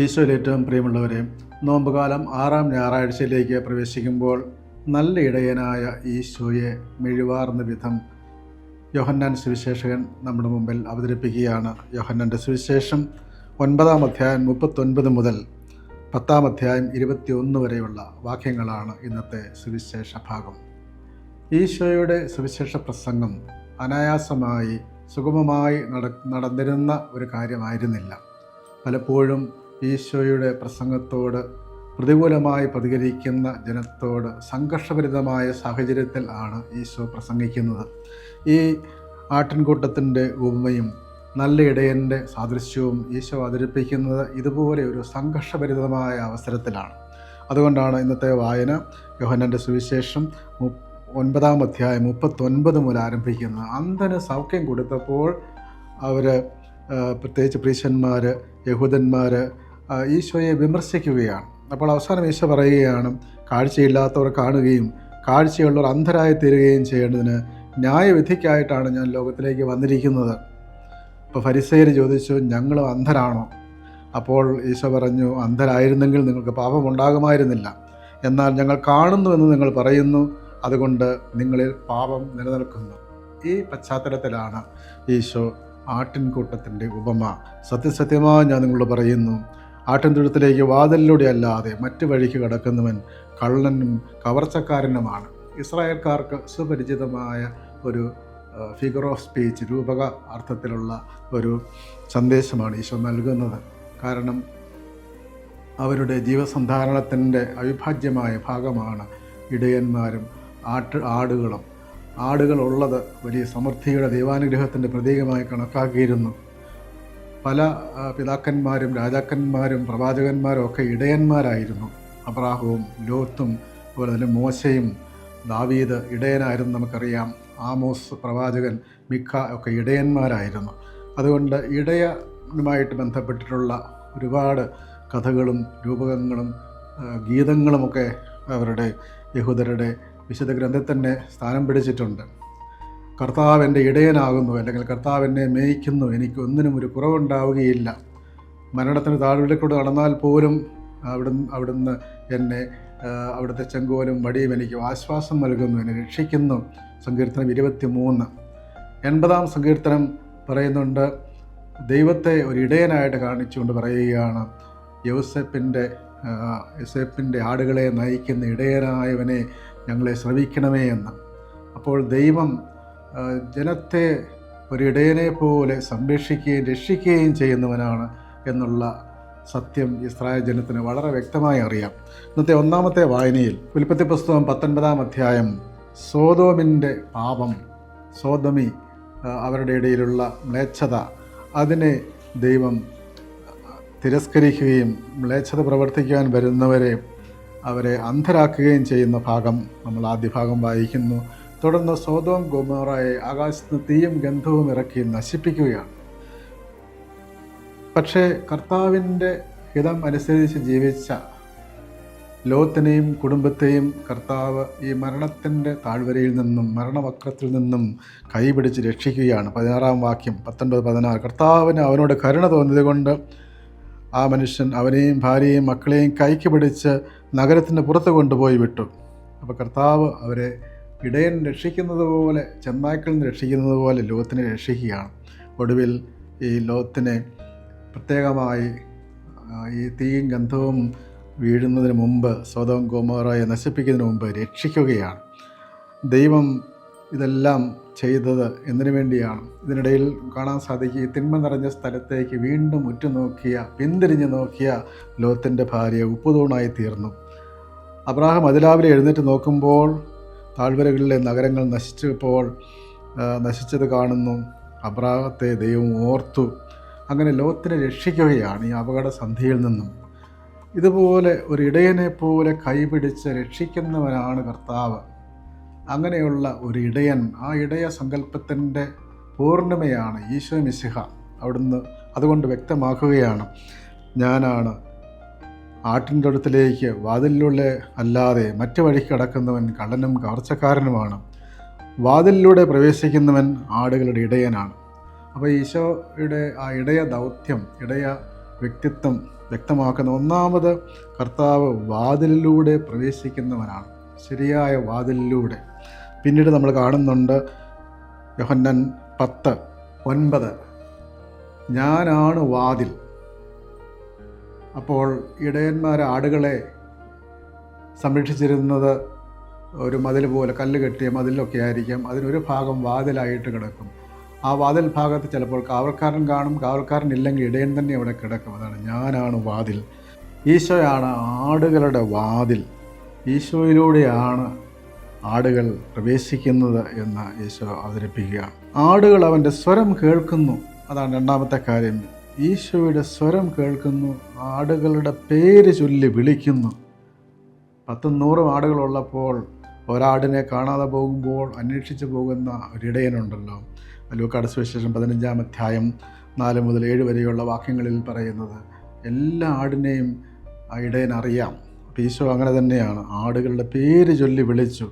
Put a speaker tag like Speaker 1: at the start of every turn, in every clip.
Speaker 1: ഈശോയിൽ ഏറ്റവും പ്രിയമുള്ളവരെ നോമ്പുകാലം ആറാം ഞായറാഴ്ചയിലേക്ക് പ്രവേശിക്കുമ്പോൾ നല്ല ഇടയനായ ഈശോയെ മെഴിവാർന്ന വിധം യോഹന്നാൻ സുവിശേഷകൻ നമ്മുടെ മുമ്പിൽ അവതരിപ്പിക്കുകയാണ്. യോഹന്നാന്റെ സുവിശേഷം ഒൻപതാം അധ്യായം മുപ്പത്തൊൻപത് മുതൽ പത്താം അധ്യായം ഇരുപത്തിയൊന്ന് വരെയുള്ള വാക്യങ്ങളാണ് ഇന്നത്തെ സുവിശേഷ ഭാഗം. ഈശോയുടെ സുവിശേഷ പ്രസംഗം അനായാസമായി സുഗമമായി നട നടന്നിരുന്ന ഒരു കാര്യമായിരുന്നില്ല. പലപ്പോഴും ഈശോയുടെ പ്രസംഗത്തോട് പ്രതികൂലമായി പ്രതികരിക്കുന്ന ജനത്തോട് സംഘർഷഭരിതമായ സാഹചര്യത്തിൽ ആണ് ഈശോ പ്രസംഗിക്കുന്നത്. ഈ ആട്ടിൻകൂട്ടത്തിന്റെ ഉമ്മയും നല്ല ഇടയന്റെ സാദൃശ്യവും ഈശോ അവതരിപ്പിക്കുന്നത് ഇതുപോലെ ഒരു സംഘർഷഭരിതമായ അവസരത്തിലാണ്. അതുകൊണ്ടാണ് ഇന്നത്തെ വായന യോഹനന്റെ സുവിശേഷം ഒൻപതാം അധ്യായം മുപ്പത്തൊൻപത് മുതൽ ആരംഭിക്കുന്നത്. അന്ധന് സൗഖ്യം കൊടുത്തപ്പോൾ അവർ പ്രത്യേകിച്ച് പ്രീശന്മാർ യഹൂദന്മാർ ഈശോയെ വിമർശിക്കുകയാണ്. അപ്പോൾ അവസാനം ഈശോ പറയുകയാണ് കാഴ്ചയില്ലാത്തവർ കാണുകയും കാഴ്ചയുള്ളവർ അന്ധരായി തീരുകയും ചെയ്യേണ്ടതിന് ന്യായവിധിക്കായിട്ടാണ് ഞാൻ ലോകത്തിലേക്ക് വന്നിരിക്കുന്നത്. അപ്പോൾ ഫരിസേർ ചോദിച്ചു ഞങ്ങൾ അന്ധരാണോ? അപ്പോൾ ഈശോ പറഞ്ഞു അന്ധരായിരുന്നെങ്കിൽ നിങ്ങൾക്ക് പാപമുണ്ടാകുമായിരുന്നില്ല. എന്നാൽ ഞങ്ങൾ കാണുന്നു എന്ന് നിങ്ങൾ പറയുന്നു. അതുകൊണ്ട് നിങ്ങളിൽ പാപം നിലനിൽക്കുന്നു. ഈ പശ്ചാത്തലത്തിലാണ് ഈശോ ആട്ടിൻകൂട്ടത്തിന്റെ ഉപമ. സത്യസത്യമായി ഞാൻ നിങ്ങളോട് പറയുന്നു ആട്ടിൻതൊഴുത്തിലേക്ക് വാതിലിലൂടെ അല്ലാതെ മറ്റു വഴിക്ക് കടക്കുന്നവൻ കള്ളനും കവർച്ചക്കാരനുമാണ്. ഇസ്രായേൽക്കാർക്ക് സുപരിചിതമായ ഒരു ഫിഗർ ഓഫ് സ്പീച്ച് രൂപക അർത്ഥത്തിലുള്ള ഒരു സന്ദേശമാണ് ഈശോ നൽകുന്നത്. കാരണം അവരുടെ ജീവസന്ധാരണത്തിന്റെ അവിഭാജ്യമായ ഭാഗമാണ് ഇടയന്മാരും ആട്ട് ആടുകളും. ആടുകളുള്ളത് വലിയ സമൃദ്ധിയുടെ ദൈവാനുഗ്രഹത്തിന്റെ പ്രതീകമായി കണക്കാക്കിയിരുന്നു. പല പിതാക്കന്മാരും രാജാക്കന്മാരും പ്രവാചകന്മാരും ഒക്കെ ഇടയന്മാരായിരുന്നു. അബ്രാഹവും ലോത്തും അതുപോലെ തന്നെ മോശയും ദാവീദ് ഇടയനായിരുന്നു നമുക്കറിയാം. ആമോസ് പ്രവാചകൻ മിക്ക ഒക്കെ ഇടയന്മാരായിരുന്നു. അതുകൊണ്ട് ഇടയനുമായിട്ട് ബന്ധപ്പെട്ടിട്ടുള്ള ഒരുപാട് കഥകളും രൂപകങ്ങളും ഗീതങ്ങളുമൊക്കെ അവരുടെ യഹൂദരുടെ വിശുദ്ധ ഗ്രന്ഥത്തിൽ തന്നെ സ്ഥാനം പിടിച്ചിട്ടുണ്ട്. കർത്താവ് എന്റെ ഇടയനാകുന്നു അല്ലെങ്കിൽ കർത്താവ് എന്നെ മേയിക്കുന്നു എനിക്ക് ഒന്നിനും ഒരു കുറവുണ്ടാവുകയില്ല. മരണത്തിന് താഴ്വിലേക്കൂടെ നടന്നാൽ പോലും അവിടുന്ന് അവിടുന്ന് എന്നെ അവിടുത്തെ ചെങ്കോലും വടിയും എനിക്ക് ആശ്വാസം നൽകുന്നു എന്നെ രക്ഷിക്കുന്നു. സങ്കീർത്തനം ഇരുപത്തി മൂന്ന് എൺപതാം സങ്കീർത്തനം പറയുന്നുണ്ട് ദൈവത്തെ ഒരു ഇടയനായിട്ട് കാണിച്ചുകൊണ്ട് പറയുകയാണ് യൗസപ്പിന്റെ യൗസപ്പിന്റെ ആടുകളെ നയിക്കുന്ന ഇടയനായവനെ ഞങ്ങളെ ശ്രവിക്കണമേ എന്ന്. അപ്പോൾ ദൈവം ജനത്തെ ഒരു ഇടയനെ പോലെ സംരക്ഷിക്കുകയും രക്ഷിക്കുകയും ചെയ്യുന്നവനാണ് എന്നുള്ള സത്യം ഇസ്രായേൽ ജനത്തിന് വളരെ വ്യക്തമായി അറിയാം. ഇന്നത്തെ ഒന്നാമത്തെ വായനയിൽ ഉൽപ്പത്തി പുസ്തകം പത്തൊൻപതാം അധ്യായം സോതോമിന്റെ പാപം സോതമി അവരുടെ ഇടയിലുള്ള മ്ലേച്ഛത അതിനെ ദൈവം തിരസ്കരിക്കുകയും മ്ലേച്ഛത പ്രവർത്തിക്കാൻ വരുന്നവരെ അവരെ അന്ധരാക്കുകയും ചെയ്യുന്ന ഭാഗം നമ്മൾ ആദ്യ ഭാഗം വായിക്കുന്നു. തുടർന്ന് സോതോം ഗോമോറയെ ആകാശത്ത് തീയും ഗന്ധവും ഇറക്കി നശിപ്പിക്കുകയാണ്. പക്ഷേ കർത്താവിന്റെ ഹിതം അനുസരിച്ച് ജീവിച്ച ലോത്തിനെയും കുടുംബത്തെയും കർത്താവ് ഈ മരണത്തിന്റെ താഴ്വരയിൽ നിന്നും മരണവക്രത്തിൽ നിന്നും കൈപിടിച്ച് രക്ഷിക്കുകയാണ്. പതിനാറാം വാക്യം പത്തൊൻപത് പതിനാറ്. കർത്താവിന് അവനോട് കരുണ തോന്നിയതുകൊണ്ട് ആ മനുഷ്യൻ അവനെയും ഭാര്യയെയും മക്കളെയും കൈക്ക് പിടിച്ച് നഗരത്തിന് പുറത്ത് കൊണ്ടുപോയി വിട്ടു. അപ്പോൾ കർത്താവ് അവരെ ഇടയൻ രക്ഷിക്കുന്നത് പോലെ ചെന്നായ്ക്കളിൽ രക്ഷിക്കുന്നത് പോലെ ലോകത്തിനെ രക്ഷിക്കുകയാണ്. ഒടുവിൽ ഈ ലോകത്തിനെ പ്രത്യേകമായി ഈ തീയും ഗന്ധവും വീഴുന്നതിന് മുമ്പ് സ്വതവും ഗോമോറയെ നശിപ്പിക്കുന്നതിന് മുമ്പ് രക്ഷിക്കുകയാണ്. ദൈവം ഇതെല്ലാം ചെയ്തത് എന്തിനു വേണ്ടിയാണ്? ഇതിനിടയിൽ കാണാൻ സാധിക്കുക ഈ തിന്മ നിറഞ്ഞ സ്ഥലത്തേക്ക് വീണ്ടും ഉറ്റുനോക്കിയ പിന്തിരിഞ്ഞ് നോക്കിയ ലോത്തിന്റെ ഭാര്യ ഉപ്പുതൂണായി തീർന്നു. അബ്രാഹം അതിലാവിലെ എഴുന്നേറ്റ് നോക്കുമ്പോൾ താഴ്വരകളിലെ നഗരങ്ങൾ നശിച്ചപ്പോൾ നശിച്ചത് കാണുന്നു. അബ്രാഹത്തെ ദൈവം ഓർത്തു. അങ്ങനെ ലോകത്തിനെ രക്ഷിക്കുകയാണ് ഈ അപകട സന്ധിയിൽ നിന്നും. ഇതുപോലെ ഒരു ഇടയനെ പോലെ കൈപിടിച്ച് രക്ഷിക്കുന്നവനാണ് കർത്താവ്. അങ്ങനെയുള്ള ഒരു ഇടയൻ ആ ഇടയ സങ്കല്പത്തിന്റെ പൂർണിമയാണ് ഈശോ മിശിഹ അവിടുന്ന് അതുകൊണ്ട് വ്യക്തമാക്കുകയാണ്. ഞാനാണ് ആട്ടിൻതൊഴുത്തിലേക്ക് വാതിലിലൂടെ അല്ലാതെ മറ്റു വഴിക്ക് കടക്കുന്നവൻ കള്ളനും കവർച്ചക്കാരനുമാണ്. വാതിലിലൂടെ പ്രവേശിക്കുന്നവൻ ആടുകളുടെ ഇടയനാണ്. അപ്പോൾ ഈശോയുടെ ആ ഇടയ ദൗത്യം ഇടയ വ്യക്തിത്വം വ്യക്തമാക്കുന്ന ഒന്നാമത് കർത്താവ് വാതിലിലൂടെ പ്രവേശിക്കുന്നവനാണ്. ശരിയായ വാതിലിലൂടെ. പിന്നീട് നമ്മൾ കാണുന്നുണ്ട് യോഹന്നൻ പത്ത് ഒൻപത്. ഞാനാണ് വാതിൽ. അപ്പോൾ ഇടയന്മാർ ആടുകളെ സംരക്ഷിച്ചിരുന്നത് ഒരു മതിൽ പോലെ കല്ല് കെട്ടിയ മതിലൊക്കെ ആയിരിക്കാം. അതിനൊരു ഭാഗം വാതിലായിട്ട് കിടക്കും. ആ വാതിൽ ഭാഗത്ത് ചിലപ്പോൾ കാവൽക്കാരൻ കാണും. കാവൽക്കാരൻ ഇല്ലെങ്കിൽ ഇടയൻ തന്നെ അവിടെ കിടക്കും. അതാണ് ഞാനാണ് വാതിൽ. ഈശോയാണ് ആടുകളുടെ വാതിൽ. ഈശോയിലൂടെയാണ് ആടുകൾ പ്രവേശിക്കുന്നത് എന്ന് ഈശോ അവതരിപ്പിക്കുകയാണ്. ആടുകൾ അവന്റെ സ്വരം കേൾക്കുന്നു. അതാണ് രണ്ടാമത്തെ കാര്യം. ഈശോയുടെ സ്വരം കേൾക്കുന്നു ആടുകളുടെ പേര് ചൊല്ലി വിളിക്കുന്നു. പത്തും നൂറും ആടുകളുള്ളപ്പോൾ ഒരാടിനെ കാണാതെ പോകുമ്പോൾ അന്വേഷിച്ച് പോകുന്ന ഒരിടയനുണ്ടല്ലോ. ലൂക്കാട് സുവിശേഷം പതിനഞ്ചാം അധ്യായം നാല് മുതൽ ഏഴ് വരെയുള്ള വാക്യങ്ങളിൽ പറയുന്നത് എല്ലാ ആടിനെയും ആ ഇടയൻ അറിയാം. ഈശോ അങ്ങനെ തന്നെയാണ് ആടുകളുടെ പേര് ചൊല്ലി വിളിച്ചു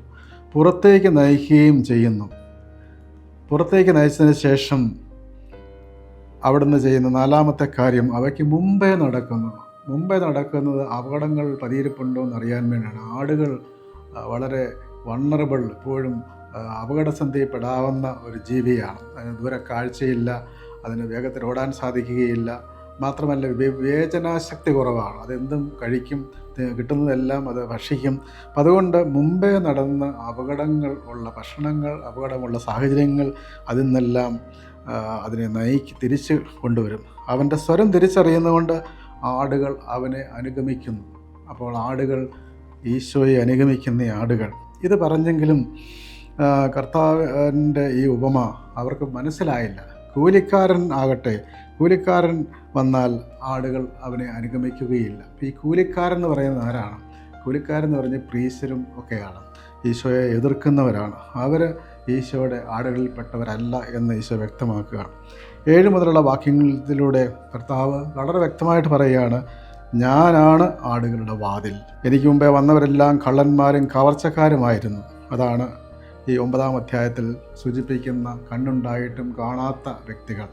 Speaker 1: പുറത്തേക്ക് നയിക്കുകയും ചെയ്യുന്നു. പുറത്തേക്ക് നയിച്ചതിന് ശേഷം അവിടുന്ന് ചെയ്യുന്ന നാലാമത്തെ കാര്യം അവയ്ക്ക് മുമ്പേ നടക്കുന്നു മുമ്പേ നടക്കുന്നത് അപകടങ്ങൾ പതിയിരിപ്പുണ്ടോ എന്ന് അറിയാൻ വേണ്ടിയാണ്. ആടുകൾ വളരെ വണ്ണറബിൾ ഇപ്പോഴും അപകടസന്ധിപ്പെടാവുന്ന ഒരു ജീവിയാണ്. അതിന് ദൂരെ കാഴ്ചയില്ല അതിന് വേഗത്തിൽ ഓടാൻ സാധിക്കുകയില്ല. മാത്രമല്ല വിവേചനാശക്തി കുറവാണ്. അതെന്തും കഴിക്കും കിട്ടുന്നതെല്ലാം അത് ഭക്ഷിക്കും. അപ്പം അതുകൊണ്ട് മുമ്പേ നടന്ന അപകടങ്ങൾ ഉള്ള ഭക്ഷണങ്ങൾ അപകടമുള്ള സാഹചര്യങ്ങൾ അതിൽ നിന്നെല്ലാം അതിനെ നയിക്ക് തിരിച്ച് കൊണ്ടുവരും. അവന്റെ സ്വരം തിരിച്ചറിയുന്നതുകൊണ്ട് ആടുകൾ അവനെ അനുഗമിക്കുന്നു. അപ്പോൾ ആടുകൾ ഈശോയെ അനുഗമിക്കുന്ന ആടുകൾ. ഇത് പറഞ്ഞെങ്കിലും കർത്താവിന്റെ ഈ ഉപമ അവർക്ക് മനസ്സിലായില്ല. കൂലിക്കാരൻ ആകട്ടെ കൂലിക്കാരൻ വന്നാൽ ആടുകൾ അവനെ അനുഗമിക്കുകയില്ല. ഈ കൂലിക്കാരൻ എന്ന് പറയുന്നത് ആരാണ്? കൂലിക്കാരൻ എന്ന് പറഞ്ഞ് പ്രീശരും ഒക്കെയാണ്. ഈശോയെ എതിർക്കുന്നവരാണ്. അവർ ഈശോയുടെ ആടുകളിൽപ്പെട്ടവരല്ല എന്ന് ഈശോ വ്യക്തമാക്കുക. ഏഴ് മുതലുള്ള വാക്യങ്ങളിലൂടെ കർത്താവ് വളരെ വ്യക്തമായിട്ട് പറയുകയാണ് ഞാനാണ് ആടുകളുടെ വാതിൽ. എനിക്ക് മുമ്പേ വന്നവരെല്ലാം കള്ളന്മാരും കവർച്ചക്കാരുമായിരുന്നു. അതാണ് ഈ ഒമ്പതാം അധ്യായത്തിൽ സൂചിപ്പിക്കുന്ന കണ്ണുണ്ടായിട്ടും കാണാത്ത വ്യക്തികൾ.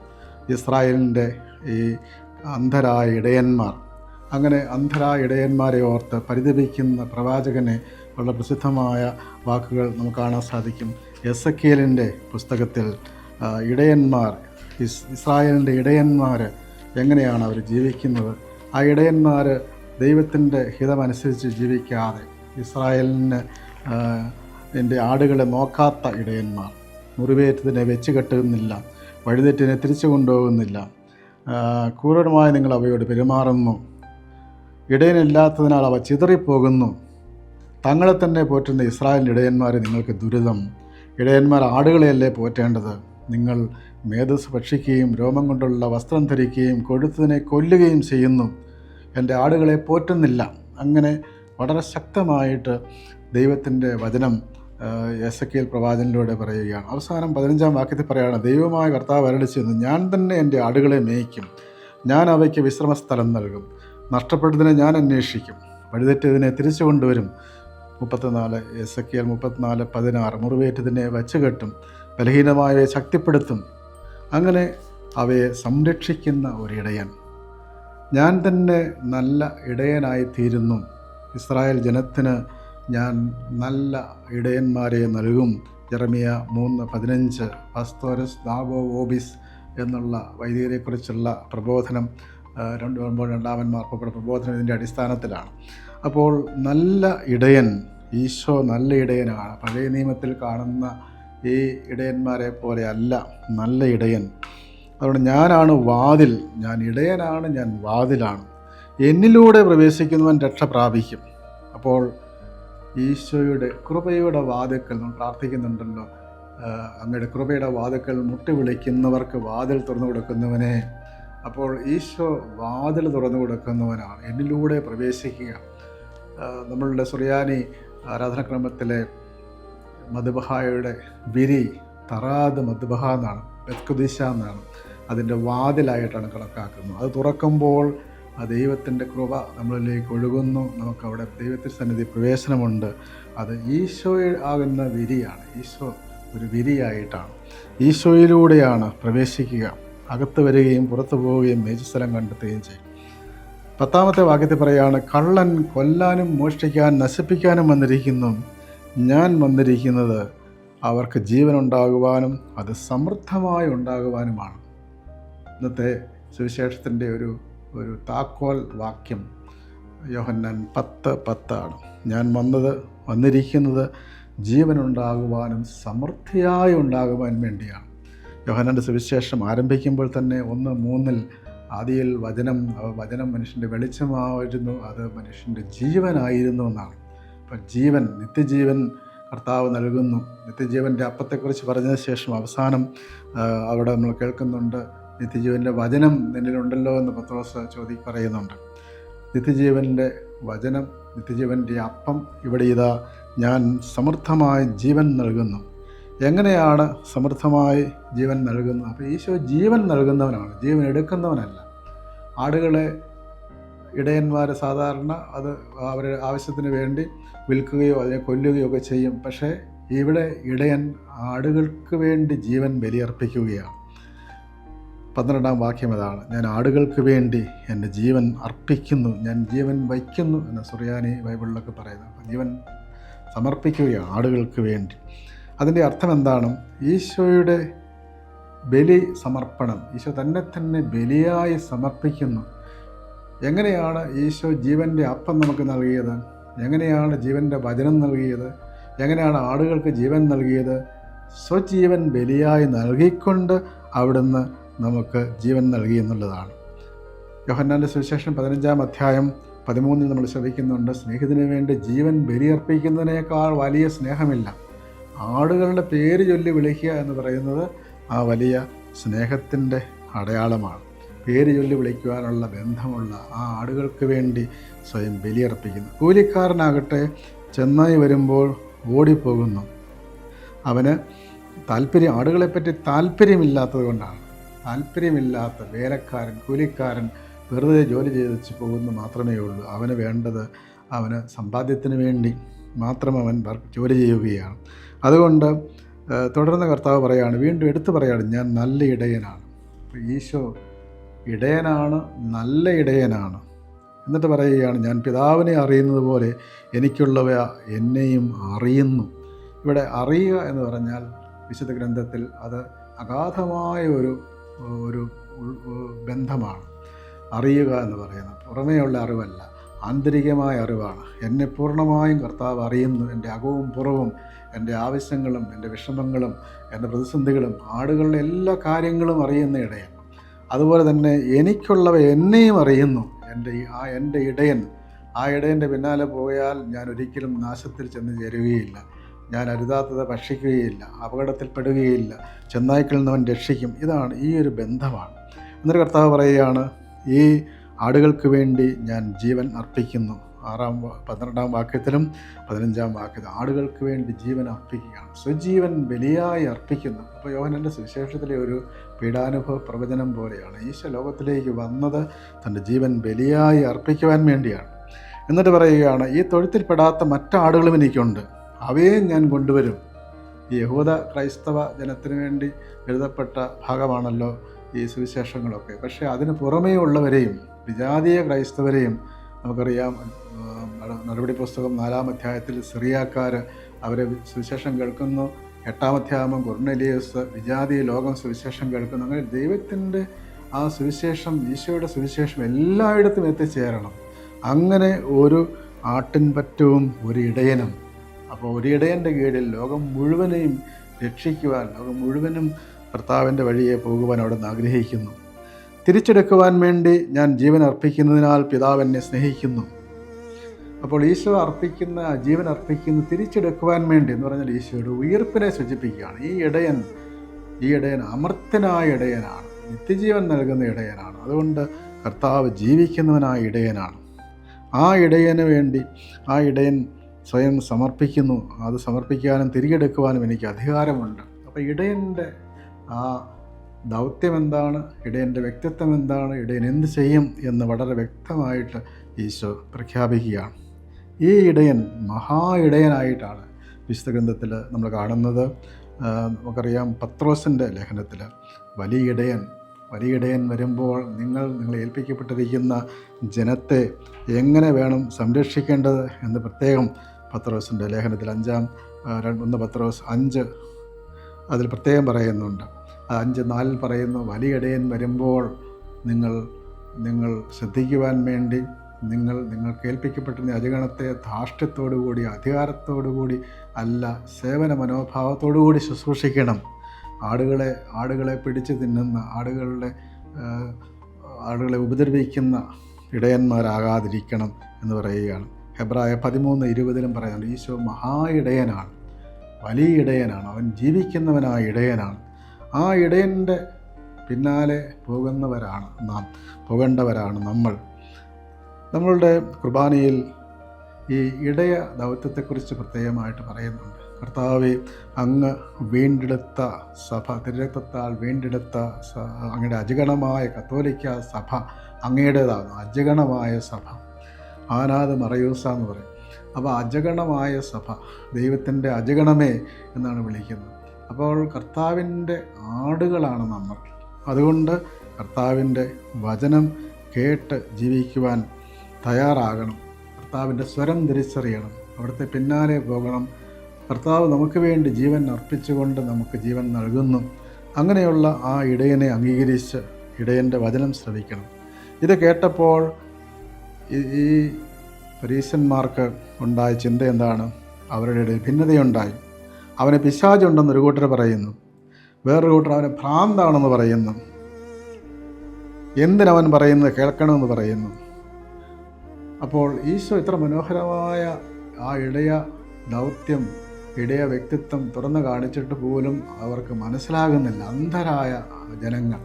Speaker 1: ഇസ്രായേലിന്റെ ഈ അന്ധരായ ഇടയന്മാർ. അങ്ങനെ അന്ധരായ ഇടയന്മാരെ ഓർത്ത് പരിതപിക്കുന്ന പ്രവാചകനെ വളരെ പ്രസിദ്ധമായ വാക്കുകൾ നമുക്ക് കാണാൻ സാധിക്കും. എസ് എ പുസ്തകത്തിൽ ഇടയന്മാർ ഇസ് ഇസ്രായേലിന്റെ ഇടയന്മാർ എങ്ങനെയാണ് അവർ ജീവിക്കുന്നത്? ആ ഇടയന്മാർ ദൈവത്തിന്റെ ഹിതമനുസരിച്ച് ജീവിക്കാതെ ഇസ്രായേലിന് എന്റെ ആടുകളെ നോക്കാത്ത ഇടയന്മാർ. മുറിവേറ്റതിനെ വെച്ച് കെട്ടുന്നില്ല വഴിതെറ്റിനെ തിരിച്ചു കൊണ്ടുപോകുന്നില്ല. ക്രൂരമായി നിങ്ങൾ അവയോട് പെരുമാറുന്നു. ഇടയനില്ലാത്തതിനാൽ അവ ചിതറിപ്പോകുന്നു. തങ്ങളെ തന്നെ പോറ്റുന്ന ഇസ്രായേലിന്റെ ഇടയന്മാരെ നിങ്ങൾക്ക് ദുരിതം ഇടയന്മാർ ആടുകളെയല്ലേ പോറ്റേണ്ടത്? നിങ്ങൾ മേധസ് ഭക്ഷിക്കുകയും രോമം കൊണ്ടുള്ള വസ്ത്രം ധരിക്കുകയും കൊഴുത്തതിനെ കൊല്ലുകയും ചെയ്യുന്നു. എന്റെ ആടുകളെ പോറ്റുന്നില്ല. അങ്ങനെ വളരെ ശക്തമായിട്ട് ദൈവത്തിന്റെ വചനം എസ് എ കെൽ പ്രവാചനിലൂടെ പറയുകയാണ്. അവസാനം പതിനഞ്ചാം വാക്യത്തിൽ പറയുകയാണ് ദൈവമായ കർത്താവ് അരളിച്ചെന്ന് ഞാൻ തന്നെ എന്റെ ആടുകളെ മേയ്ക്കും. ഞാൻ അവയ്ക്ക് വിശ്രമസ്ഥലം നൽകും. നഷ്ടപ്പെട്ടതിനെ ഞാൻ അന്വേഷിക്കും. വഴിതെറ്റിയതിനെ തിരിച്ചു കൊണ്ടുവരും. മുപ്പത്തിനാല് എസ് കെൽ മുപ്പത്തിനാല് പതിനാറ് മുറിവേറ്റതിനെ വച്ചുകെട്ടും ബലഹീനമായവയെ ശക്തിപ്പെടുത്തും. അങ്ങനെ അവയെ സംരക്ഷിക്കുന്ന ഒരിടയൻ ഞാൻ തന്നെ നല്ല ഇടയനായി തീരുന്നു ഇസ്രായേൽ ജനത്തിന് ഞാൻ നല്ല ഇടയന്മാരെ നൽകും. ജെറമിയ മൂന്ന് പതിനഞ്ച് പസ്തോരസ് ദാബോ ഓബിസ് എന്നുള്ള വൈദികരെക്കുറിച്ചുള്ള പ്രബോധനം രണ്ട് മാർപ്പയുടെ പ്രബോധനം ഇതിന്റെ അടിസ്ഥാനത്തിലാണ്. അപ്പോൾ നല്ല ഇടയൻ ഈശോ നല്ല ഇടയനാണ്. പഴയ നിയമത്തിൽ കാണുന്ന ഈ ഇടയന്മാരെ പോലെ അല്ല നല്ല ഇടയൻ. അതുകൊണ്ട് ഞാനാണ് വാതിൽ ഞാൻ ഇടയനാണ് ഞാൻ വാതിലാണ്. എന്നിലൂടെ പ്രവേശിക്കുന്നവൻ രക്ഷ പ്രാപിക്കും. അപ്പോൾ ഈശോയുടെ കൃപയുടെ വാതിക്കൽ നമ്മൾ പ്രാർത്ഥിക്കുന്നുണ്ടല്ലോ. അങ്ങയുടെ കൃപയുടെ വാതിക്കൽ മുട്ടി വിളിക്കുന്നവർക്ക് വാതിൽ തുറന്നു കൊടുക്കുന്നവനെ. അപ്പോൾ ഈശോ വാതിൽ തുറന്നു കൊടുക്കുന്നവനാണ്. എന്നിലൂടെ പ്രവേശിക്കുക. നമ്മളുടെ സുറിയാനി ആരാധനാക്രമത്തിലെ മധുബഹായുടെ വിരി തറാദ് മധുബഹ എന്നാണ് ബത്കുദിശ എന്നാണ് അതിന്റെ വാതിലായിട്ടാണ് കണക്കാക്കുന്നത്. അത് തുറക്കുമ്പോൾ ആ ദൈവത്തിന്റെ കൃപ നമ്മളിലേക്ക് ഒഴുകുന്നു. നമുക്കവിടെ ദൈവത്തിന്റെ സന്നിധി പ്രവേശനമുണ്ട്. അത് ഈശോ ആകുന്ന വിരിയാണ്. ഈശോ ഒരു വിരിയായിട്ടാണ്. ഈശോയിലൂടെയാണ് പ്രവേശിക്കുക. അകത്ത് വരികയും പുറത്തു പോവുകയും മേജസ്ഥലം കണ്ടെത്തുകയും ചെയ്യും പത്താമത്തെ വാക്യത്തിൽ പറയാണ് കള്ളൻ കൊല്ലാനും മോഷ്ടിക്കാൻ നശിപ്പിക്കാനും വന്നിരിക്കുന്നു. ഞാൻ വന്നിരിക്കുന്നത് അവർക്ക് ജീവൻ ഉണ്ടാകുവാനും അത് സമൃദ്ധമായി ഉണ്ടാകുവാനുമാണ്. ഇന്നത്തെ സുവിശേഷത്തിന്റെ ഒരു ഒരു താക്കോൽ വാക്യം യോഹന്നാൻ പത്ത് പത്താണ്. ഞാൻ വന്നത് വന്നിരിക്കുന്നത് ജീവനുണ്ടാകുവാനും സമൃദ്ധിയായി ഉണ്ടാകുവാൻ വേണ്ടിയാണ്. യോഹന്നാന്റെ സുവിശേഷം ആരംഭിക്കുമ്പോൾ തന്നെ ഒന്ന് മൂന്നിൽ ആദിയിൽ വചനം വചനം മനുഷ്യന്റെ വെളിച്ചമായിരുന്നു അത് മനുഷ്യന്റെ ജീവനായിരുന്നു എന്നാണ്. അപ്പം ജീവൻ നിത്യജീവൻ കർത്താവ് നൽകുന്നു. നിത്യജീവന്റെ അപ്പത്തെക്കുറിച്ച് പറഞ്ഞതിന് ശേഷം അവസാനം അവിടെ നമ്മൾ കേൾക്കുന്നുണ്ട് നിത്യജീവന്റെ വചനം നിന്നിലുണ്ടല്ലോ എന്ന് പത്രോസ് ചോദി പറയുന്നുണ്ട്. നിത്യജീവന്റെ വചനം നിത്യജീവന്റെ അപ്പം ഇവിടെ ഇതാ ഞാൻ സമൃദ്ധമായ ജീവൻ നൽകുന്നു. എങ്ങനെയാണ് സമൃദ്ധമായി ജീവൻ നൽകുന്നത്? അപ്പോൾ ഈശോ ജീവൻ നൽകുന്നവനാണ്. ജീവൻ എടുക്കുന്നവനല്ല. ആടുകളെ ഇടയന്മാർ സാധാരണ അത് അവരുടെ ആവശ്യത്തിന് വേണ്ടി വിൽക്കുകയോ അതിനെ കൊല്ലുകയോ ഒക്കെ ചെയ്യും. പക്ഷേ ഇവിടെ ഇടയൻ ആടുകൾക്ക് വേണ്ടി ജീവൻ ബലിയർപ്പിക്കുകയാണ്. പന്ത്രണ്ടാം വാക്യം അതാണ് ഞാൻ ആടുകൾക്ക് വേണ്ടി എന്റെ ജീവൻ അർപ്പിക്കുന്നു. ഞാൻ ജീവൻ വയ്ക്കുന്നു എന്ന് സുറിയാനി ബൈബിളിലൊക്കെ പറയുന്നത്. ജീവൻ സമർപ്പിക്കുകയാണ് ആടുകൾക്ക് വേണ്ടി. അതിന്റെ അർത്ഥം എന്താണ് ഈശോയുടെ ബലി സമർപ്പണം. ഈശോ തന്നെ തന്നെ ബലിയായി സമർപ്പിക്കുന്നു. എങ്ങനെയാണ് ഈശോ ജീവന്റെ അപ്പം നമുക്ക് നൽകിയത്? എങ്ങനെയാണ് ജീവന്റെ വചനം നൽകിയത്? എങ്ങനെയാണ് ആടുകൾക്ക് ജീവൻ നൽകിയത്? സ്വജീവൻ ബലിയായി നൽകിക്കൊണ്ട് അവിടുന്ന് നമുക്ക് ജീവൻ നൽകി എന്നുള്ളതാണ്. യോഹന്നാന്റെ സുവിശേഷം പതിനഞ്ചാം അധ്യായം പതിമൂന്നിൽ നമ്മൾ ശ്രദ്ധിക്കുന്നുണ്ട് സ്നേഹിതന് വേണ്ടി ജീവൻ ബലിയർപ്പിക്കുന്നതിനേക്കാൾ വലിയ സ്നേഹമില്ല. ആടുകളുടെ പേര് ചൊല്ലി വിളിക്കുക എന്ന് പറയുന്നത് ആ വലിയ സ്നേഹത്തിന്റെ അടയാളമാണ്. പേര് ചൊല്ലി വിളിക്കുവാനുള്ള ബന്ധമുള്ള ആ ആടുകൾക്ക് വേണ്ടി സ്വയം ബലിയർപ്പിക്കുന്നു. കൂലിക്കാരനാകട്ടെ ചെന്നൈ വരുമ്പോൾ ഓടിപ്പോകുന്നു. അവന് താല്പര്യം ആടുകളെപ്പറ്റി താല്പര്യമില്ലാത്തത് കൊണ്ടാണ്. താല്പര്യമില്ലാത്ത വേലക്കാരൻ കൂലിക്കാരൻ വെറുതെ ജോലി ചെയ്തു പോകുന്നു മാത്രമേ ഉള്ളൂ. അവന് വേണ്ടത് അവന് സമ്പാദ്യത്തിന് വേണ്ടി മാത്രം അവൻ ജോലി ചെയ്യുകയാണ്. അതുകൊണ്ട് തുടർന്ന് കർത്താവ് പറയാണ് വീണ്ടും എടുത്തു പറയാണ് ഞാൻ നല്ല ഇടയനാണ്. ഈശോ ഇടയനാണ് നല്ല ഇടയനാണ്. എന്നിട്ട് പറയുകയാണ് ഞാൻ പിതാവിനെ അറിയുന്നത് പോലെ എനിക്കുള്ളവ എന്നെയും അറിയുന്നു. ഇവിടെ അറിയുക എന്ന് പറഞ്ഞാൽ വിശുദ്ധ ഗ്രന്ഥത്തിൽ അത് അഗാധമായ ഒരു ഒരു ബന്ധമാണ്. അറിയുക എന്ന് പറയുന്നത് പുറമേയുള്ള അറിവല്ല. ആന്തരികമായ അറിവാണ്. എന്നെ പൂർണമായും കർത്താവ് അറിയുന്നു. എന്റെ അകവും പുറവും എന്റെ ആവശ്യങ്ങളും എന്റെ വിഷമങ്ങളും എന്റെ പ്രതിസന്ധികളും ആടുകളുടെ എല്ലാ കാര്യങ്ങളും അറിയുന്ന ഇടയൻ. അതുപോലെ തന്നെ എനിക്കുള്ളവ എന്നെയും അറിയുന്നു. എന്റെ ആ എന്റെ ഇടയൻ ആ ഇടയന്റെ പിന്നാലെ പോയാൽ ഞാൻ ഒരിക്കലും നാശത്തിൽ ചെന്ന് ചേരുകയില്ല. ഞാൻ അരുതാത്തത് ഭക്ഷിക്കുകയില്ല അപകടത്തിൽപ്പെടുകയില്ല ചെന്നായ്ക്കളിൽ നിന്ന് അവൻ രക്ഷിക്കും. ഇതാണ് ഈ ഒരു ബന്ധമാണ്. എന്നിട്ട് കർത്താവ് പറയുകയാണ് ഈ ആടുകൾക്ക് വേണ്ടി ഞാൻ ജീവൻ അർപ്പിക്കുന്നു. ആറാം പന്ത്രണ്ടാം വാക്യത്തിലും പതിനഞ്ചാം വാക്യത്തിലും ആടുകൾക്ക് വേണ്ടി ജീവൻ അർപ്പിക്കുകയാണ്. സ്വജീവൻ ബലിയായി അർപ്പിക്കുന്നു. അപ്പോൾ യോഹനന്റെ സുവിശേഷത്തിലെ ഒരു പീഡാനുഭവ പ്രവചനം പോലെയാണ്. ഈശോ ലോകത്തിലേക്ക് വന്നത് തന്റെ ജീവൻ ബലിയായി അർപ്പിക്കുവാൻ വേണ്ടിയാണ്. എന്നിട്ട് പറയുകയാണ് ഈ തൊഴുത്തിൽപ്പെടാത്ത മറ്റാടുകളും എനിക്കുണ്ട്. അവയെ ഞാൻ കൊണ്ടുവരും. ഈ യഹൂദ ക്രൈസ്തവ ജനത്തിന് വേണ്ടി എഴുതപ്പെട്ട ഭാഗമാണല്ലോ ഈ സുവിശേഷങ്ങളൊക്കെ. പക്ഷേ അതിന് പുറമേ ഉള്ളവരെയും വിജാതീയ ക്രൈസ്തവരെയും നമുക്കറിയാം നടപടി പുസ്തകം നാലാം അധ്യായത്തിൽ സിറിയാക്കാർ അവരെ സുവിശേഷം കേൾക്കുന്നു. എട്ടാം അധ്യായം കുർണലിയസ് വിജാതീയ ലോകം സുവിശേഷം കേൾക്കുന്നു. അങ്ങനെ ദൈവത്തിന്റെ ആ സുവിശേഷം ഈശോയുടെ സുവിശേഷം എല്ലായിടത്തും എത്തിച്ചേരണം. അങ്ങനെ ഒരു ആട്ടിൻപറ്റവും ഒരു ഇടയനും. അപ്പോൾ ഒരു ഇടയന്റെ കീഴിൽ ലോകം മുഴുവനെയും രക്ഷിക്കുവാൻ ലോകം മുഴുവനും കർത്താവിന്റെ വഴിയെ പോകുവാൻ അവിടെ നിന്ന് ആഗ്രഹിക്കുന്നു. തിരിച്ചെടുക്കുവാൻ വേണ്ടി ഞാൻ ജീവൻ അർപ്പിക്കുന്നതിനാൽ പിതാവ് എന്നെ സ്നേഹിക്കുന്നു. അപ്പോൾ ഈശോ അർപ്പിക്കുന്ന ജീവൻ അർപ്പിക്കുന്ന തിരിച്ചെടുക്കുവാൻ വേണ്ടി എന്ന് പറഞ്ഞാൽ ഈശോയുടെ ഉയർപ്പിനെ സൂചിപ്പിക്കുകയാണ്. ഈ ഇടയൻ ഈ ഇടയൻ അമർത്തനായ ഇടയനാണ്. നിത്യജീവൻ നൽകുന്ന ഇടയനാണ്. അതുകൊണ്ട് കർത്താവ് ജീവിക്കുന്നവനായ ഇടയനാണ്. ആ ഇടയന് വേണ്ടി ആ ഇടയൻ സ്വയം സമർപ്പിക്കുന്നു. അത് സമർപ്പിക്കാനും തിരികെടുക്കുവാനും എനിക്ക് അധികാരമുണ്ട്. അപ്പോൾ ഇടയന്റെ ആ ദൗത്യം എന്താണ് ഇടയന്റെ വ്യക്തിത്വം എന്താണ് ഇടയൻ എന്ത് ചെയ്യും? എന്ന് വളരെ വ്യക്തമായിട്ട് ഈശോ പ്രഖ്യാപിക്കുകയാണ്. ഈ ഇടയൻ മഹാ ഇടയനായിട്ടാണ് വിശുദ്ധ ഗ്രന്ഥത്തിൽ നമ്മൾ കാണുന്നത്. നമുക്കറിയാം പത്രോസിന്റെ ലേഖനത്തിൽ വലിയ ഇടയൻ വലിയ ഇടയൻ വരുമ്പോൾ നിങ്ങൾ നിങ്ങളെ ഏൽപ്പിക്കപ്പെട്ടിരിക്കുന്ന ജനത്തെ എങ്ങനെ വേണം സംരക്ഷിക്കേണ്ടത് എന്ന് പ്രത്യേകം പത്രോസിന്റെ ലേഖനത്തിൽ അഞ്ചാം ഒന്ന് പത്രോസ് അഞ്ച് അതിൽ പ്രത്യേകം പറയുന്നുണ്ട്. അഞ്ച് നാലിൽ പറയുന്നു വലിയടയൻ വരുമ്പോൾ നിങ്ങൾ നിങ്ങൾ ശ്രദ്ധിക്കുവാൻ വേണ്ടി നിങ്ങൾ നിങ്ങൾ കേൾപ്പിക്കപ്പെട്ടിരുന്ന അജഗണത്തെ ധാർഷ്ട്യത്തോടുകൂടി അധികാരത്തോടുകൂടി അല്ല സേവന മനോഭാവത്തോടുകൂടി ശുശ്രൂഷിക്കണം. ആടുകളെ ആടുകളെ പിടിച്ചു തിന്നുന്ന ആടുകളുടെ ആടുകളെ ഉപദ്രവിക്കുന്ന ഇടയന്മാരാകാതിരിക്കണം എന്ന് പറയുകയാണ്. ഹെബ്രായ പതിമൂന്ന് ഇരുപതിലും പറയുന്നുണ്ട് ഈശോ മഹാ ഇടയനാണ് വലിയ ഇടയനാണ് അവൻ ജീവിക്കുന്നവനായ ഇടയനാണ്. ആ ഇടയന്റെ പിന്നാലെ പോകുന്നവരാണ് നാം പോകേണ്ടവരാണ് നമ്മൾ. നമ്മളുടെ കുർബാനയിൽ ഈ ഇടയ ദൗത്യത്തെക്കുറിച്ച് പ്രത്യേകമായിട്ട് പറയുന്നുണ്ട്. കർത്താവെ അങ്ങ് വീണ്ടെടുത്ത സഭ തിരുരക്തത്താൽ വീണ്ടെടുത്ത അങ്ങയുടെ അജഗണമായ കത്തോലിക്ക സഭ അങ്ങയുടേതാണ് അജഗണമായ സഭ. ആനാത് മറയൂസ എന്ന് പറയും. അപ്പോൾ അജഗണമായ സഭ ദൈവത്തിന്റെ അജഗണമേ എന്നാണ് വിളിക്കുന്നത്. അപ്പോൾ കർത്താവിന്റെ ആടുകളാണ് നമ്മൾ. അതുകൊണ്ട് കർത്താവിന്റെ വചനം കേട്ട് ജീവിക്കുവാൻ തയ്യാറാകണം. കർത്താവിന്റെ സ്വരം തിരിച്ചറിയണം. അവിടുത്തെ പിന്നാലെ പോകണം. കർത്താവ് നമുക്ക് വേണ്ടി ജീവൻ അർപ്പിച്ചുകൊണ്ട് നമുക്ക് ജീവൻ നൽകുന്നു. അങ്ങനെയുള്ള ആ ഇടയനെ അംഗീകരിച്ച് ഇടയന്റെ വചനം ശ്രവിക്കണം. ഇത് കേട്ടപ്പോൾ ഈ- പരീശന്മാർക്ക് ഉണ്ടായ ചിന്ത എന്താണ്? അവരുടെ ഭിന്നതയുണ്ടായി. അവന് പിശാചുണ്ടെന്ന് ഒരു കൂട്ടർ പറയുന്നു. വേറൊരു കൂട്ടർ അവന് ഭ്രാന്താണെന്ന് പറയുന്നു. എന്തിനവൻ പറയുന്നത് കേൾക്കണമെന്ന് പറയുന്നു. അപ്പോൾ ഈശോ ഇത്ര മനോഹരമായ ആ ഇടയ ദൗത്യം ഇടയ വ്യക്തിത്വം തുറന്നു കാണിച്ചിട്ട് പോലും അവർക്ക് മനസ്സിലാകുന്നില്ല. അന്ധരായ ജനങ്ങൾ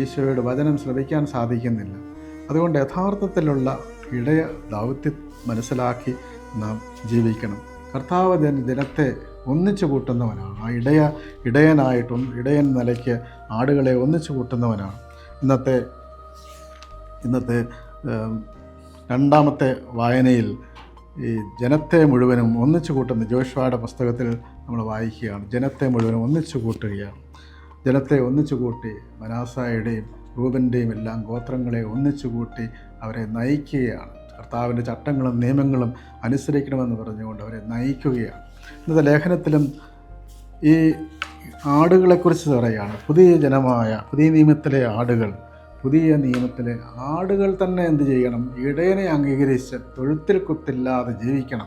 Speaker 1: ഈശോയുടെ വചനം ശ്രവിക്കാൻ സാധിക്കുന്നില്ല. അതുകൊണ്ട് യഥാർത്ഥത്തിലുള്ള ഇടയ ദൗത്യം മനസ്സിലാക്കി നാം ജീവിക്കണം. കർത്താവ് ജന ജനത്തെ ഒന്നിച്ചു കൂട്ടുന്നവനാണ്. ആ ഇടയ ഇടയനായിട്ടും ഇടയൻ നിലയ്ക്ക് ആടുകളെ ഒന്നിച്ചു കൂട്ടുന്നവനാണ്. ഇന്നത്തെ ഇന്നത്തെ രണ്ടാമത്തെ വായനയിൽ ഈ ജനത്തെ മുഴുവനും ഒന്നിച്ചു കൂട്ടുന്ന ജോഷ്വായുടെ പുസ്തകത്തിൽ നമ്മൾ വായിക്കുകയാണ്. ജനത്തെ മുഴുവനും ഒന്നിച്ചു കൂട്ടുകയാണ്. ജനത്തെ ഒന്നിച്ചു കൂട്ടി മനാസായുടെയും റൂബന്റെയും എല്ലാം ഗോത്രങ്ങളെ ഒന്നിച്ചു കൂട്ടി അവരെ നയിക്കുകയാണ്. കർത്താവിന്റെ ചട്ടങ്ങളും നിയമങ്ങളും അനുസരിക്കണമെന്ന് പറഞ്ഞുകൊണ്ട് അവരെ നയിക്കുകയാണ്. ഇന്നത്തെ ലേഖനത്തിലും ഈ ആടുകളെക്കുറിച്ച് പറയുകയാണ്. പുതിയ ജനമായ പുതിയ നിയമത്തിലെ ആടുകൾ പുതിയ നിയമത്തിലെ ആടുകൾ തന്നെ എന്ത് ചെയ്യണം? ഇടയനെ അംഗീകരിച്ച് തൊഴുത്തിൽ കുത്തില്ലാതെ ജീവിക്കണം.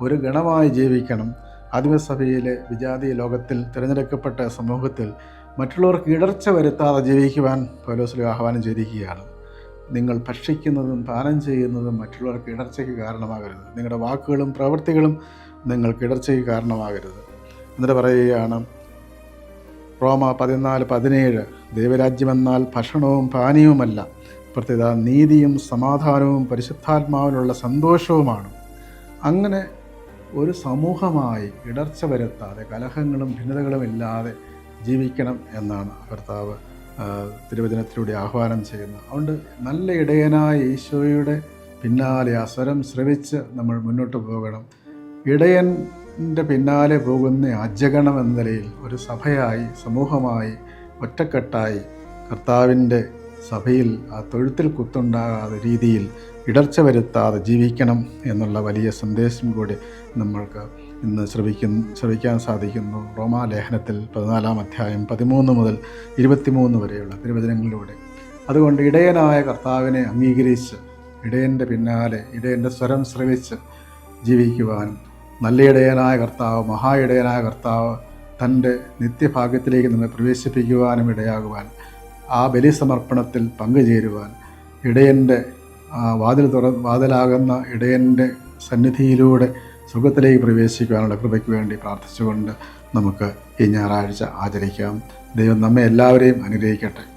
Speaker 1: ഒരു ഗണമായി ജീവിക്കണം. ആദിമസഭയിലെ വിജാതീയ ലോകത്തിൽ തിരഞ്ഞെടുക്കപ്പെട്ട സമൂഹത്തിൽ മറ്റുള്ളവർക്ക് ഇടർച്ച വരുത്താതെ ജീവിക്കുവാൻ പൗലോസിലെ ആഹ്വാനം ചെയ്തിരിക്കുകയാണ്. നിങ്ങൾ ഭക്ഷിക്കുന്നതും പാനം ചെയ്യുന്നതും മറ്റുള്ളവർക്ക് ഇടർച്ചയ്ക്ക് കാരണമാകരുത്. നിങ്ങളുടെ വാക്കുകളും പ്രവൃത്തികളും നിങ്ങൾക്ക് കിടർച്ചയ്ക്ക് കാരണമാകരുത്. എന്നിട്ട് പറയുകയാണ് റോമ പതിനാല് പതിനേഴ് ദൈവരാജ്യമെന്നാൽ ഭക്ഷണവും പാനീയവുമല്ല. പ്രത്യേക നീതിയും സമാധാനവും പരിശുദ്ധാത്മാവിലുള്ള സന്തോഷവുമാണ്. അങ്ങനെ ഒരു സമൂഹമായി ഇടർച്ച വരുത്താതെ കലഹങ്ങളും ഭിന്നതകളും ഇല്ലാതെ ജീവിക്കണം എന്നാണ് കർത്താവ് തിരുവചനത്തിലൂടെ ആഹ്വാനം ചെയ്യുന്നത്. അതുകൊണ്ട് നല്ല ഇടയനായ ഈശോയുടെ പിന്നാലെ ആ സ്വരം ശ്രവിച്ച് നമ്മൾ മുന്നോട്ട് പോകണം. ഇടയന്റെ പിന്നാലെ പോകുന്ന അജഗണം എന്ന നിലയിൽ ഒരു സഭയായി സമൂഹമായി ഒറ്റക്കെട്ടായി കർത്താവിന്റെ സഭയിൽ ആ തൊഴുത്തിൽ കുത്തുണ്ടാകാതെ രീതിയിൽ ഇടർച്ച വരുത്താതെ ജീവിക്കണം എന്നുള്ള വലിയ സന്ദേശം കൂടി നമ്മൾക്ക് ഇന്ന് ശ്രവിക്കുന്ന ശ്രവിക്കാൻ സാധിക്കുന്നു. റോമാലേഖനത്തിൽ പതിനാലാം അധ്യായം പതിമൂന്ന് മുതൽ ഇരുപത്തിമൂന്ന് വരെയുള്ള തിരുവചനങ്ങളിലൂടെ. അതുകൊണ്ട് ഇടയനായ കർത്താവിനെ അംഗീകരിച്ച് ഇടയന്റെ പിന്നാലെ ഇടയന്റെ സ്വരം ശ്രവിച്ച് ജീവിക്കുവാനും നല്ല ഇടയനായ കർത്താവ് മഹാ ഇടയനായ കർത്താവ് തന്റെ നിത്യഭാഗ്യത്തിലേക്ക് നമ്മെ പ്രവേശിപ്പിക്കുവാനും ഇടയാകുവാൻ ആ ബലിസമർപ്പണത്തിൽ പങ്കുചേരുവാൻ ഇടയന്റെ വാതിൽ തുറ വാതിലാകുന്ന ഇടയന്റെ സന്നിധിയിലൂടെ സുഖത്തിലേക്ക് പ്രവേശിക്കുവാനുള്ള കൃപയ്ക്ക് വേണ്ടി പ്രാർത്ഥിച്ചുകൊണ്ട് നമുക്ക് ഈ ഞായറാഴ്ച ആചരിക്കാം. ദൈവം നമ്മെ എല്ലാവരെയും അനുഗ്രഹിക്കട്ടെ.